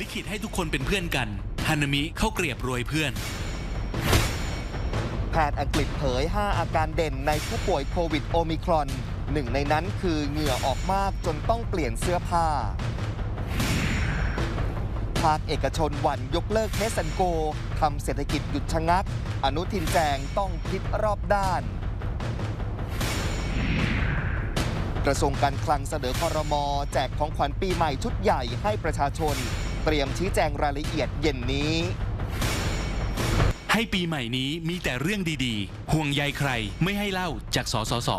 ลิขิตให้ทุกคนเป็นเพื่อนกันฮานามิเข้าเกรียบรวยเพื่อน แพทย์อังกฤษเผย 5 อาการเด่นในผู้ป่วยโควิดโอมิครอนหนึ่งในนั้นคือเหงื่อออกมากจนต้องเปลี่ยนเสื้อผ้า ภาคเอกชนหวันยกเลิกเทสแอนโกทำเศรษฐกิจหยุดชะงัก อนุทินแจงต้องคิดรอบด้าน ระทรวงการคลังเสนอคอรมอแจกของขวัญปีใหม่ชุดใหญ่ให้ประชาชน เตรียมชี้แจงรายละเอียดเย็นนี้ ให้ปีใหม่นี้มีแต่เรื่องดีๆ ห่วงใยใครไม่ให้เล่าจากสสส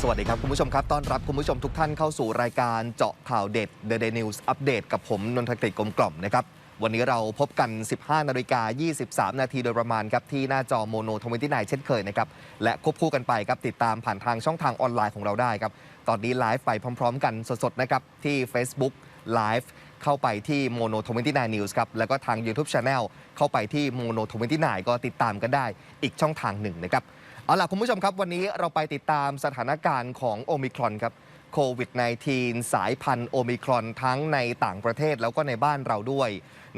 สวัสดีครับ คุณผู้ชมครับต้อนรับคุณผู้ชมทุกท่านเข้าสู่รายการเจาะข่าวเด็ด The Day News Update กับผมนนทกฤษกลมกล่อมนะครับ วันนี้เราพบกัน 15 นาฬิกา 23 นาทีโดยประมาณครับ ที่หน้าจอโมโนทวินที่นเช่นเคยนะครับ และควบคู่กันไปครับ ติดตามผ่านทางช่องทางออนไลน์ของเราได้ครับ ตอนนี้ไลฟ์ไปพร้อม ๆ กันสดๆ นะครับ ที่ Facebook Live เข้าไปที่โมโนทวินที่น News ครับ แล้วก็ทาง YouTube Channel เข้าไปที่โมโนทวินที่นก็ติดตามกันได้อีกช่องทางหนึ่งนะครับเอาล่ะคุณผู้ชมครับวันนี้เราไปติดตามสถานการณ์ของโอมิครอนครับ โควิด -19 สายพันธุ์โอมิครอนทั้งในต่างประเทศแล้วก็ในบ้านเราด้วย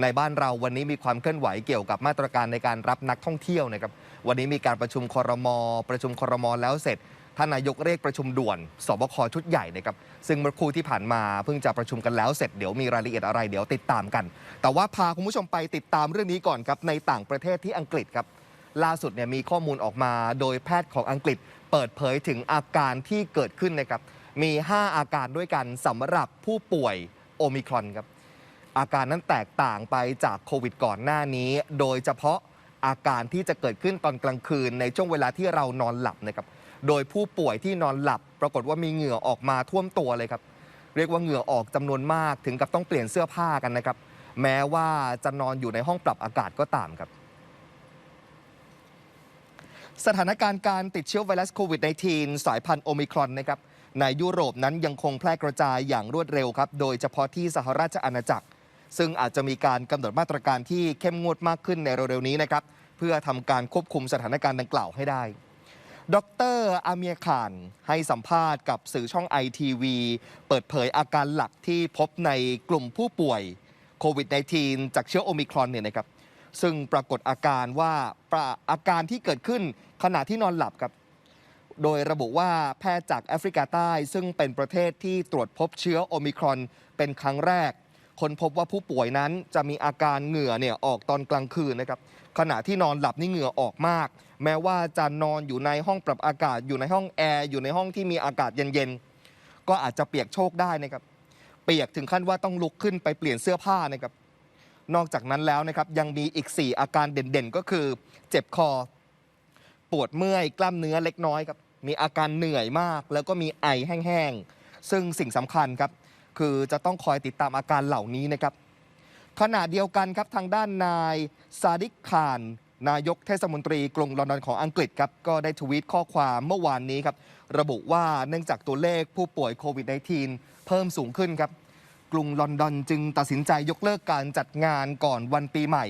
ในบ้านเราวันนี้มีความเคลื่อนไหวเกี่ยวกับมาตรการในการรับนักท่องเที่ยวนะครับ วันนี้มีการประชุมคอรมอประชุมคอรมอแล้วเสร็จท่านนายกเรียกประชุมด่วนสบคชุดใหญ่นะครับซึ่งเมื่อครู่ที่ผ่านมาเพิ่งจะประชุมกันแล้วเสร็จเดี๋ยวมีรายละเอียดอะไรเดี๋ยวติดตามกัน แต่ว่าพาคุณผู้ชมไปติดตามเรื่องนี้ก่อนครับในต่างประเทศที่อังกฤษครับล่าสุดเนี่ยมีข้อมูลออกมาโดยแพทย์ของอังกฤษ เปิดเผยถึงอาการที่เกิดขึ้นนะครับ มี 5 อาการด้วยกันสำหรับผู้ป่วยโอมิครอนครับ อาการนั้นแตกต่างไปจากโควิดก่อนหน้านี้ โดยเฉพาะอาการที่จะเกิดขึ้นตอนกลางคืนในช่วงเวลาที่เรานอนหลับนะครับ โดยผู้ป่วยที่นอนหลับ ปรากฏว่ามีเหงื่อออกมาท่วมตัวเลยครับ เรียกว่าเหงื่อออกจำนวนมากถึงกับต้องเปลี่ยนเสื้อผ้ากันนะครับ แม้ว่าจะนอนอยู่ในห้องปรับอากาศก็ตามครับสถานการณ์การติดเชื้อไวรัสโควิด -19 สายพันธุ์โอมิครอนนะครับ ในยุโรปนั้นยังคงแพร่กระจายอย่างรวดเร็วครับ โดยเฉพาะที่สหราชอาณาจักร ซึ่งอาจจะมีการกำหนดมาตรการที่เข้มงวดมากขึ้นในเร็วๆนี้นะครับ เพื่อทำการควบคุมสถานการณ์ดังกล่าวให้ได้ ดรอาเมียขานให้สัมภาษณ์กับสื่อช่องไอทีวีเปิดเผยอาการหลักที่พบในกลุ่มผู้ป่วยโควิด -19 จากเชื้อโอมิครอนเนี่ยนะครับซึ่งปรากฏอาการว่าอาการที่เกิดขึ้นขณะที่นอนหลับครับ โดยระบุว่าแพทย์จากแอฟริกาใต้ ซึ่งเป็นประเทศที่ตรวจพบเชื้อโอมิครอนเป็นครั้งแรก คนพบว่าผู้ป่วยนั้นจะมีอาการเหงื่อเนี่ยออกตอนกลางคืนนะครับขณะที่นอนหลับนี่เหงื่อออกมาก แม้ว่าจะนอนอยู่ในห้องปรับอากาศ อยู่ในห้องแอร์อยู่ในห้องที่มีอากาศเย็นๆก็อาจจะเปียกโชกได้นะครับเปียกถึงขั้นว่าต้องลุกขึ้นไปเปลี่ยนเสื้อผ้านะครับนอกจากนั้นแล้วนะครับยังมีอีก 4 อาการเด่นๆ ก็คือ เจ็บคอ ปวดเมื่อยกล้ามเนื้อเล็กน้อยครับ มีอาการเหนื่อยมาก แล้วก็มีไอแห้งๆ ซึ่งสิ่งสำคัญครับ คือจะต้องคอยติดตามอาการเหล่านี้นะครับ ขณะเดียวกันครับทางด้านนายซาดิกคาน นายกเทศมนตรีกรุงลอนดอนของอังกฤษครับ ก็ได้ทวีตข้อความเมื่อวานนี้ครับ ระบุว่าเนื่องจากตัวเลขผู้ป่วยโควิด -19 เพิ่มสูงขึ้นครับ กรุงลอนดอนจึงตัดสินใจยกเลิกการจัดงานก่อนวันปีใหม่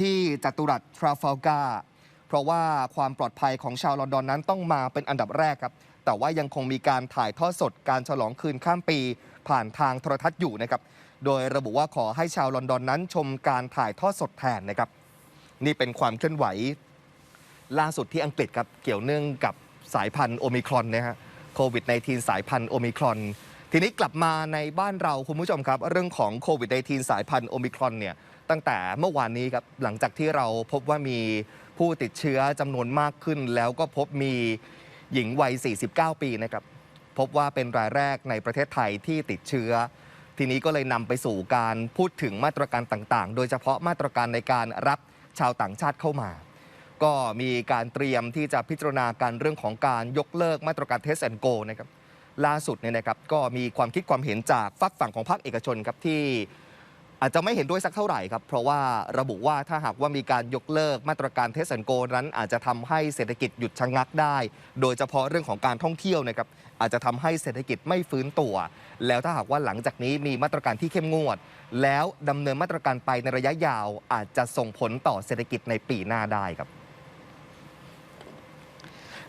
ที่จัตุรัสทราฟัลการ์ เพราะว่าความปลอดภัยของชาวลอนดอนนั้นต้องมาเป็นอันดับแรกครับ แต่ว่ายังคงมีการถ่ายทอดสดการฉลองคืนข้ามปี ผ่านทางโทรทัศน์อยู่นะครับ โดยระบุว่าขอให้ชาวลอนดอนนั้นชมการถ่ายทอดสดแทนนะครับ นี่เป็นความเคลื่อนไหว ล่าสุดที่อังกฤษครับเกี่ยวเนื่องกับสายพันธุ์โอมิครอนนะฮะโควิด -19 สายพันธุ์โอมิครอนทีนี้กลับมาในบ้านเราคุณผู้ชมครับ เรื่องของโควิด -19 สายพันธุ์โอมิครอนเนี่ยตั้งแต่เมื่อวานนี้ครับหลังจากที่เราพบว่ามี ผู้ติดเชื้อจำนวนมากขึ้น แล้วก็พบมีหญิงวัย 49 ปีนะครับ พบว่าเป็นรายแรกในประเทศไทยที่ติดเชื้อ ทีนี้ก็เลยนำไปสู่การพูดถึงมาตรการต่างๆ โดยเฉพาะมาตรการในการรับชาวต่างชาติเข้ามา ก็มีการเตรียมที่จะพิจารณาการเรื่องของการยกเลิกมาตรการเทสแอนโกนะครับล่าสุดเนี่ยนะครับก็มีความคิดความเห็นจากฝักฝั่งของภาคเอกชนครับที่ อาจจะไม่เห็นด้วยสักเท่าไหร่ครับ เพราะว่าระบุว่าถ้าหากว่ามีการยกเลิกมาตรการเทสันโกนั้นอาจจะทำให้เศรษฐกิจหยุดชะงักได้ โดยเฉพาะเรื่องของการท่องเที่ยวนะครับอาจจะทำให้เศรษฐกิจไม่ฟื้นตัว แล้วถ้าหากว่าหลังจากนี้มีมาตรการที่เข้มงวด แล้วดำเนินมาตรการไปในระยะยาว อาจจะส่งผลต่อเศรษฐกิจในปีหน้าได้ครับ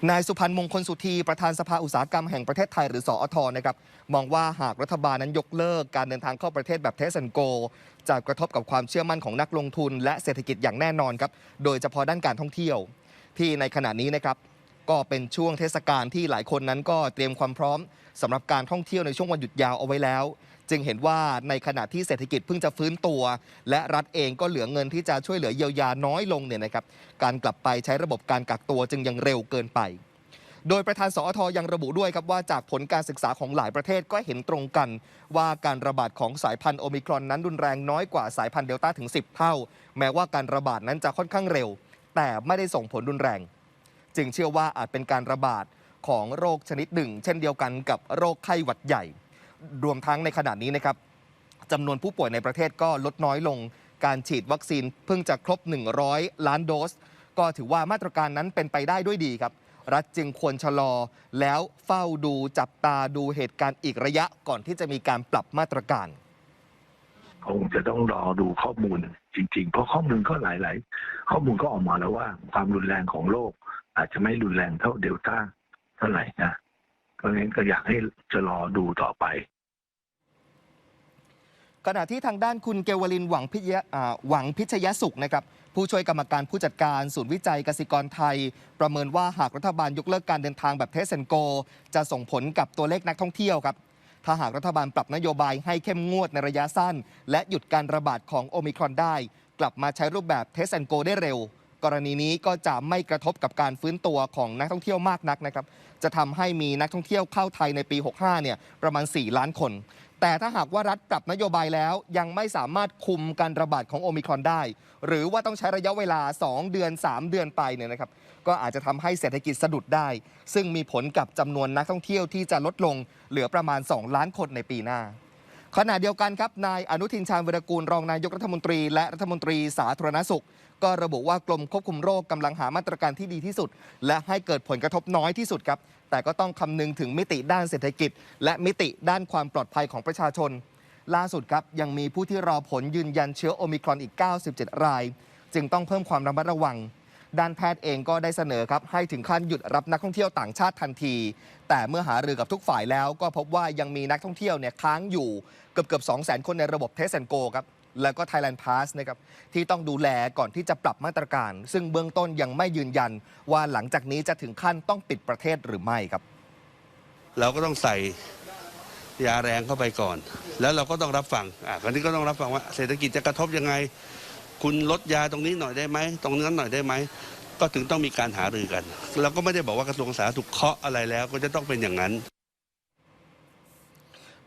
นายสุพันธ์มงคลสุธีประธานสภาอุตสาหกรรมแห่งประเทศไทยหรือสอทนะครับมองว่าหากรัฐบาลนั้นยกเลิกการเดินทางเข้าประเทศแบบเทส a นโก จะกระทบกับความเชื่อมั่นของนักลงทุน และเศรษฐกิจอย่างแน่นอนครับโดยเฉพาะด้านการท่องเที่ยว ที่ในขณะนี้นะครับก็เป็นช่วงเทศกาลที่หลายคนนั้นก็เตรียมความพร้อมสำหรับการท่องเที่ยวในช่วงวันหยุดยาวเอาไว้แล้ว จึงเห็นว่าในขณะที่เศรษฐกิจเพิ่งจะฟื้นตัว และรัฐเองก็เหลือเงินที่จะช่วยเหลือเยียวยาน้อยลงเนี่ยนะครับการกลับไปใช้ระบบการกักตัวจึงยังเร็วเกินไป โดยประธานสอทอยังระบุด้วยครับว่าจากผลการศึกษาของหลายประเทศก็เห็นตรงกัน ว่าการระบาดของสายพันธุ์โอมิครอนนั้นรุนแรงน้อยกว่าสายพันธุ์เดลต้าถึง 10 เท่า แม้ว่าการระบาดนั้นจะค่อนข้างเร็ว แต่ไม่ได้ส่งผลรุนแรง จึงเชื่อว่าอาจเป็นการระบาดของโรคชนิดหนึ่ง เช่นเดียวกันกับโรคไข้หวัดใหญ่ รวมทั้งในขณะนี้นะครับจำนวนผู้ป่วยในประเทศก็ลดน้อยลง การฉีดวัคซีนเพิ่งจะครบ 100 ล้านโดส ก็ถือว่ามาตรการนั้นเป็นไปได้ด้วยดีครับ รัฐจึงควรชะลอ แล้วเฝ้าดูจับตาดูเหตุการณ์อีกระยะก่อนที่จะมีการปรับมาตรการ คงจะต้องรอดูข้อมูลจริง ๆ เพราะข้อมูลก็หลาย ๆ ข้อมูลก็ออกมาแล้วว่า ความรุนแรงของโรคอาจจะไม่รุนแรงเท่าเดลต้าเท่าไหร่นะ เพราะงั้นก็อยากให้จะรอดูต่อไป ขณะที่ทางด้านคุณเกวลินหวังพิยะอ่าหวังพิชยสุขนะครับผู้ช่วยกรรมการผู้จัดการศูนย์วิจัยกสิกรไทย ประเมินว่าหากรัฐบาลยกเลิกการเดินทางแบบเทสเซนโก จะส่งผลกับตัวเลขนักท่องเที่ยวครับถ้าหากรัฐบาลปรับนโยบายให้เข้มงวดในระยะสั้น และหยุดการระบาดของโอมิครอนได้ กลับมาใช้รูปแบบเทสแอนโกได้เร็ว กรณีนี้ก็จะไม่กระทบกับการฟื้นตัวของนักท่องเที่ยวมากนักนะครับ จะทำให้มีนักท่องเที่ยวเข้าไทยในปี 65 เนี่ยประมาณ 4 ล้านคน แต่ถ้าหากว่ารัฐปรับนโยบายแล้วยังไม่สามารถคุมการระบาดของโอมิครอนได้ หรือว่าต้องใช้ระยะเวลา 2 เดือน 3 เดือนไปเนี่ยนะครับก็อาจจะทำให้เศรษฐกิจสะดุดได้ ซึ่งมีผลกับจำนวนนักท่องเที่ยวที่จะลดลงเหลือประมาณ 2 ล้านคนในปีหน้า ขณะเดียวกันครับนายอนุทินชาญวิรกูลรองนายกรัฐมนตรี และรัฐมนตรีสาธารณสุข ก็ระบุว่ากรมควบคุมโรคกำลังหามาตรการที่ดีที่สุด และให้เกิดผลกระทบน้อยที่สุดครับ แต่ก็ต้องคำนึงถึงมิติด้านเศรษฐกิจ และมิติด้านความปลอดภัยของประชาชน ล่าสุดครับยังมีผู้ที่รอผลยืนยันเชื้อโอมิครอนอีก 97 ราย จึงต้องเพิ่มความระมัดระวัง ด้านแพทย์เองก็ได้เสนอครับให้ถึงขั้นหยุดรับนักท่องเที่ยวต่างชาติทันที แต่เมื่อหารือกับทุกฝ่ายแล้วก็พบว่ายังมีนักท่องเที่ยวเนี่ยค้างอยู่เกือบเกือบ2 0 0 0 0 0คนในระบบเทสแอนโกครับแล้วก็ Thailand Pass นะครับที่ต้องดูแลก่อนที่จะปรับมาตรการ ซึ่งเบื้องต้นยังไม่ยืนยัน ว่าหลังจากนี้จะถึงขั้นต้องปิดประเทศหรือไม่ครับ เราก็ต้องใส่ยาแรงเข้าไปก่อน แล้วเราก็ต้องรับฟังอะคราวนี้ก็ต้องรับฟังว่าเศรษฐกิจจะกระทบยังไง คุณลดยาตรงนี้หน่อยได้ไหมตรงนั้นหน่อยได้ไหมก็ถึงต้องมีการหารือกัน เราก็ไม่ได้บอกว่ากระทรวงสาธารณสุขเคาะอะไรแล้วก็จะต้องเป็นอย่างนั้น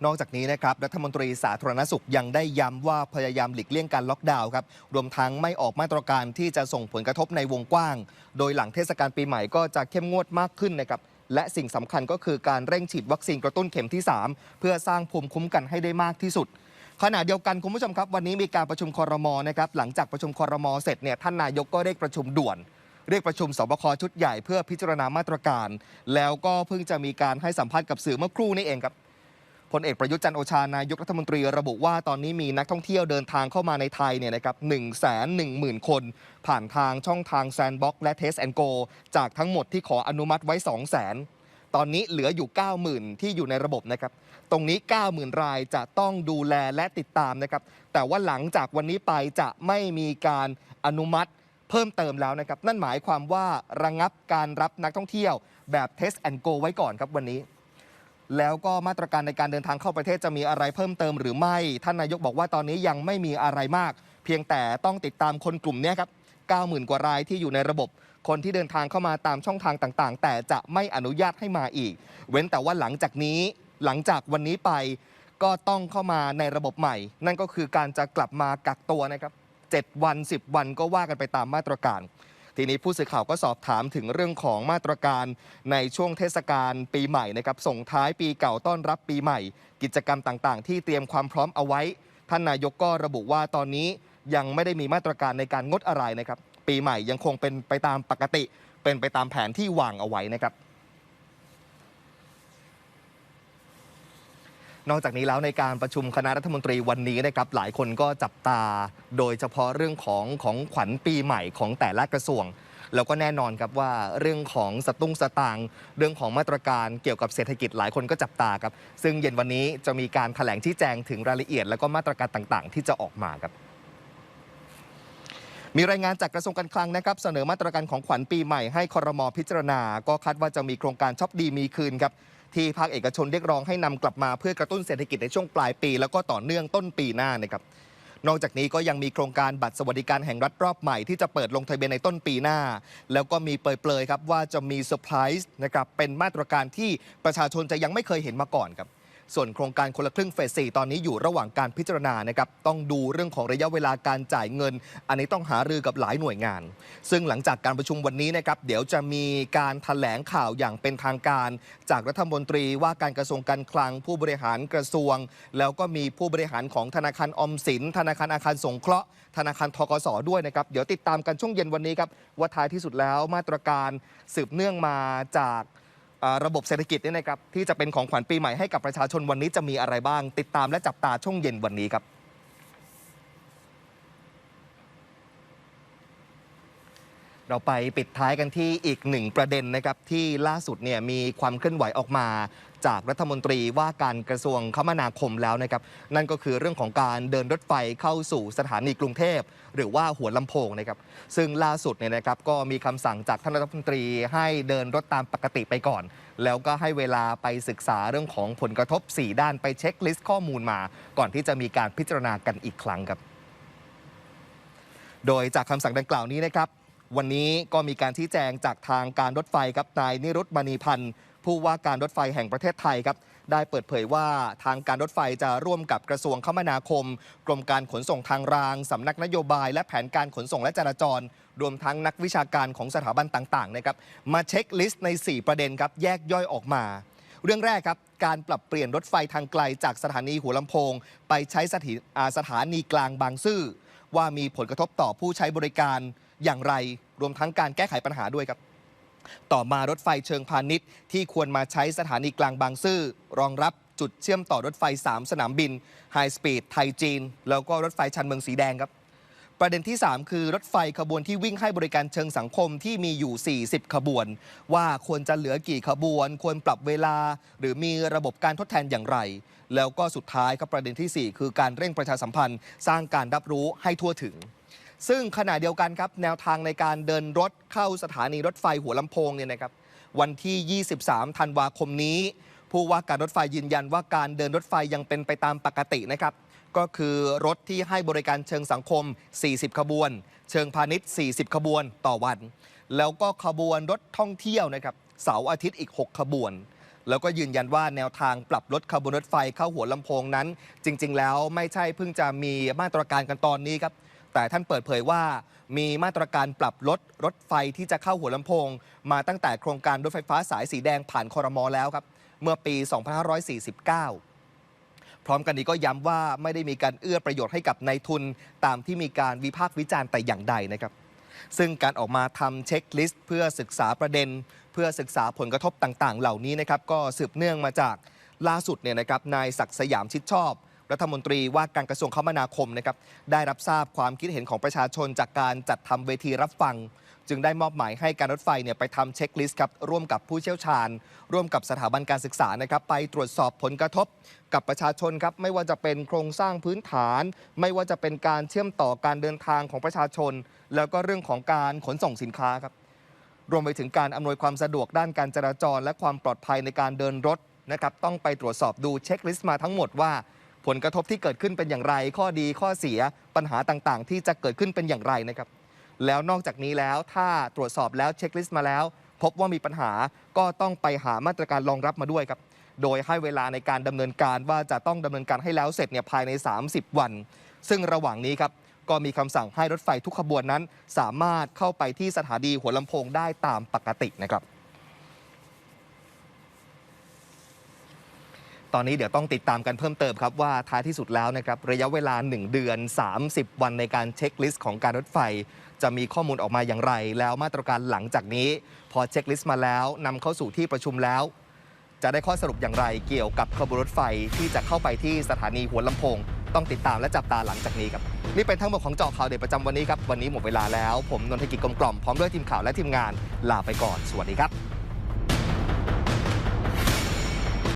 นอกจากนี้นะครับรัฐมนตรีสาธารณสุขยังได้ย้ำว่าพยายามหลีกเลี่ยงการล็อกดาวน์ครับรวมทั้งไม่ออกมาตรการที่จะส่งผลกระทบในวงกว้าง โดยหลังเทศกาลปีใหม่ก็จะเข้มงวดมากขึ้นนะครับและสิ่งสำคัญก็คือการเร่งฉีดวัคซีนกระตุ้นเข็มที่ 3 เพื่อสร้างภูมิคุ้มกันให้ได้มากที่สุด ขณะเดียวกันคุณผู้ชมครับ วันนี้มีการประชุมคอรมอนะครับหลังจากประชุมคอรมอเสร็จเนี่ยท่านนายกก็เรียกประชุมด่วน เรียกประชุมสบคชุดใหญ่เพื่อพิจารณามาตรการ แล้วก็เพิ่งจะมีการให้สัมภาษณ์กับสื่อเมื่อครู่นี้เองครับพลเอกประยุทธ์จันทร์โอชานายกรัฐมนตรีระบุว่าตอนนี้มีนักท่องเที่ยวเดินทางเข้ามาในไทยเนี่ยนะครับ1 1 0 0 0 0คน ผ่านทางช่องทางแซนบ็อกและเทสแอนโกจากทั้งหมดที่ขออนุมัติไว้ 2 0 0 0 0 0 ตอนนี้เหลืออยู่ 90,000 ที่อยู่ในระบบนะครับ ตรงนี้ 90,000 รายจะต้องดูแลและติดตามนะครับ แต่ว่าหลังจากวันนี้ไปจะไม่มีการอนุมัติเพิ่มเติมแล้วนะครับ นั่นหมายความว่าระงับการรับนักท่องเที่ยวแบบเทสแอนโกไว้ก่อนครับวันนี้ แล้วก็มาตรการในการเดินทางเข้าประเทศจะมีอะไรเพิ่มเติมหรือไม่ ท่านนายกบอกว่าตอนนี้ยังไม่มีอะไรมาก เพียงแต่ต้องติดตามคนกลุ่มนี้ครับ 90,000 กว่ารายที่อยู่ในระบบคนที่เดินทางเข้ามาตามช่องทางต่างๆ แต่จะไม่อนุญาตให้มาอีก เว้นแต่ว่าหลังจากนี้ หลังจากวันนี้ไปก็ต้องเข้ามาในระบบใหม่ นั่นก็คือการจะกลับมากักตัวนะครับ 7 วัน 10 วันก็ว่ากันไปตามมาตรการ ทีนี้ผู้สื่อข่าวก็สอบถามถึงเรื่องของมาตรการในช่วงเทศกาลปีใหม่นะครับ ส่งท้ายปีเก่าต้อนรับปีใหม่ กิจกรรมต่างๆ ที่เตรียมความพร้อมเอาไว้ ท่านนายกก็ระบุว่าตอนนี้ยังไม่ได้มีมาตรการในการงดอะไรนะครับ ปีใหม่ยังคงเป็นไปตามปกติ เป็นไปตามแผนที่วางเอาไว้นะครับ นอกจากนี้แล้วในการประชุมคณะรัฐมนตรีวันนี้นะครับหลายคนก็จับตา โดยเฉพาะเรื่องของของขวัญปีใหม่ของแต่ละกระทรวง แล้วก็แน่นอนครับว่าเรื่องของสตุ้งสตางเรื่องของมาตรการเกี่ยวกับเศรษฐกิจหลายคนก็จับตาครับ ซึ่งเย็นวันนี้จะมีการแถลงชี้แจงถึงรายละเอียด แล้วก็มาตรการต่างๆ ที่จะออกมาครับมีรายงานจากกระทรวงการคลังนะครับเสนอมาตรการของขวัญปีใหม่ให้คอรมอพิจารณา ก็คาดว่าจะมีโครงการช็อปดีมีคืนครับ ที่ภาคเอกชนเรียกร้องให้นำกลับมาเพื่อกระตุ้นเศรษฐกิจในช่วงปลายปี แล้วก็ต่อเนื่องต้นปีหน้านะครับนอกจากนี้ก็ยังมีโครงการบัตรสวัสดิการแห่งรัฐรอบใหม่ที่จะเปิดลงทะเบียนในต้นปีหน้า แล้วก็มีเปรยๆครับว่าจะมีเซอร์ไพรส์นะครับเป็นมาตรการที่ประชาชนจะยังไม่เคยเห็นมาก่อนครับ ส่วนโครงการคนละครึ่งเฟส 4 ตอนนี้อยู่ระหว่างการพิจารณานะครับ ต้องดูเรื่องของระยะเวลาการจ่ายเงิน อันนี้ต้องหารือกับหลายหน่วยงาน ซึ่งหลังจากการประชุมวันนี้นะครับ เดี๋ยวจะมีการถแถลงข่าวอย่างเป็นทางการ จากรัฐมนตรีว่าการกระทรวงการคลังผู้บริหารกระทรวง แล้วก็มีผู้บริหารของธนาคารอมสิน ธนาคารอาคารสงเคราะห์ ธนาคารทกสด้วยนะครับ เดี๋ยวติดตามกันช่วงเย็นวันนี้ครับว่าท้ายที่สุดแล้วมาตรการสืบเนื่องมาจาก ระบบเศรษฐกิจเนี่ยนะครับที่จะเป็นของขวัญปีใหม่ให้กับประชาชนวันนี้จะมีอะไรบ้าง ติดตามและจับตาช่วงเย็นวันนี้ครับ เราไปปิดท้ายกันที่อีกหนึ่งประเด็นนะครับที่ล่าสุดเนี่ยมีความเคลื่อนไหวออกมาจากรัฐมนตรีว่าการกระทรวงคมนาคมแล้วนะครับนั่นก็คือเรื่องของการเดินรถไฟเข้าสู่สถานีกรุงเทพ หรือว่าหัวลำโพงนะครับซึ่งล่าสุดเนี่ยนะครับก็มีคำสั่งจากท่านรัฐมนตรีให้เดินรถตามปกติไปก่อน แล้วก็ให้เวลาไปศึกษาเรื่องของผลกระทบ 4 ด้านไปเช็คลิสต์ข้อมูลมา ก่อนที่จะมีการพิจารณากันอีกครั้งครับโดยจากคำสั่งดังกล่าวนี้นะครับ วันนี้ก็มีการชี้แจงจากทางการรถไฟครับนายนิรุตมณีพันธ์ผู้ว่าการรถไฟแห่งประเทศไทยครับได้เปิดเผยว่าทางการรถไฟจะร่วมกับกระทรวงคมนาคม กรมการขนส่งทางราง สำนักนโยบาย และแผนการขนส่งและจราจร รวมทั้งนักวิชาการของสถาบันต่างๆนะครับมาเช็คลิสต์ใน 4 ประเด็นครับแยกย่อยออกมา เรื่องแรกครับ การปรับเปลี่ยนรถไฟทางไกลจากสถานีหัวลำโพง ไปใช้สถาอ่าสถานีกลางบางซื่อว่ามีผลกระทบต่อผู้ใช้บริการ อย่างไรรวมทั้งการแก้ไขปัญหาด้วยครับ ต่อมารถไฟเชิงพาณิชย์ ที่ควรมาใช้สถานีกลางบางซื่อรองรับจุดเชื่อมต่อรถไฟ 3 สนามบินไฮสปีดไทยจีน แล้วก็รถไฟชันเมืองสีแดงครับประเด็นที่ 3 คือรถไฟขบวนที่วิ่งให้บริการเชิงสังคมที่มีอยู่ 40 ขบวน ว่าควรจะเหลือกี่ขบวน ควรปรับเวลา หรือมีระบบการทดแทนอย่างไร แล้วก็สุดท้ายครับประเด็นทีสี่4 คือการเร่งประชาสัมพันธ์ สร้างการรับรู้ให้ทั่วถึง ซึ่งขณะเดียวกันครับแนวทางในการเดินรถเข้าสถานีรถไฟหัวลำโพงเนี่ยนะครับวันที่ 23 ธันวาคมนี้ ผู้ว่าการรถไฟยืนยันว่าการเดินรถไฟยังเป็นไปตามปกตินะครับ ก็คือรถที่ให้บริการเชิงสังคม 40 ขบวน เชิงพาณิชย์ 40 ขบวนต่อวัน แล้วก็ขบวนรถท่องเที่ยวนะครับเสาร์อาทิตย์อีก 6 ขบวน แล้วก็ยืนยันว่าแนวทางปรับลดขบวนรถไฟเข้าหัวลำโพงนั้น จริง ๆ แล้วไม่ใช่เพิ่งจะมีมาตรการกันตอนนี้ครับ แต่ท่านเปิดเผยว่ามีมาตรการปรับลดรถไฟที่จะเข้าหัวลำโพง มาตั้งแต่โครงการรถไฟฟ้าสายสีแดงผ่านคอรมอแล้วครับ เมื่อปี 2549 พร้อมกันนี้ก็ย้ำว่าไม่ได้มีการเอื้อประโยชน์ให้กับนายทุน ตามที่มีการวิพากษ์วิจารณ์แต่อย่างใดนะครับ ซึ่งการออกมาทำเช็คลิสต์เพื่อศึกษาประเด็น เพื่อศึกษาผลกระทบต่าง ๆ เหล่านี้นะครับก็สืบเนื่องมาจากล่าสุดเนี่ยนะครับนายศักดิ์สยามชิดชอบ รัฐมนตรีว่าการกระทรวงคมนาคมนะครับได้รับทราบความคิดเห็นของประชาชนจากการจัดทำเวทีรับฟัง จึงได้มอบหมายให้การรถไฟเนี่ยไปทำเช็คลิสต์ครับร่วมกับผู้เชี่ยวชาญ ร่วมกับสถาบันการศึกษานะครับไปตรวจสอบผลกระทบกับประชาชนครับไม่ว่าจะเป็นโครงสร้างพื้นฐาน ไม่ว่าจะเป็นการเชื่อมต่อการเดินทางของประชาชน แล้วก็เรื่องของการขนส่งสินค้าครับรวมไปถึงการอำนวยความสะดวกด้านการจราจร และความปลอดภัยในการเดินรถนะครับต้องไปตรวจสอบดูเช็คลิสต์มาทั้งหมดว่า ผลกระทบที่เกิดขึ้นเป็นอย่างไร ข้อดีข้อเสียปัญหาต่างๆ ที่จะเกิดขึ้นเป็นอย่างไรนะครับ แล้วนอกจากนี้แล้วถ้าตรวจสอบแล้วเช็คลิสต์มาแล้ว พบว่ามีปัญหาก็ต้องไปหามาตรการรองรับมาด้วยครับ โดยให้เวลาในการดำเนินการว่าจะต้องดำเนินการให้แล้วเสร็จเนี่ยภายใน 30 วัน ซึ่งระหว่างนี้ครับก็มีคำสั่งให้รถไฟทุกขบวนนั้น สามารถเข้าไปที่สถานีหัวลำโพงได้ตามปกตินะครับ ตอนนี้เดี๋ยวต้องติดตามกันเพิ่มเติมครับว่าท้ายที่สุดแล้วนะครับระยะเวลา 1 เดือน 30 วันในการเช็คลิสต์ของการรถไฟ จะมีข้อมูลออกมาอย่างไร แล้วมาตรการหลังจากนี้ พอเช็คลิสต์มาแล้วนำเข้าสู่ที่ประชุมแล้ว จะได้ข้อสรุปอย่างไร เกี่ยวกับขบวนรถไฟที่จะเข้าไปที่สถานีหัวลำโพง ต้องติดตามและจับตาหลังจากนี้ครับนี่เป็นทั้งหมดของเจาะข่าวเด็ดประจำวันนี้ครับวันนี้หมดเวลาแล้ว ผมนนทกิจกลมกล่อมพร้อมด้วยทีมข่าวและทีมงานลาไปก่อนสวัสดีครับ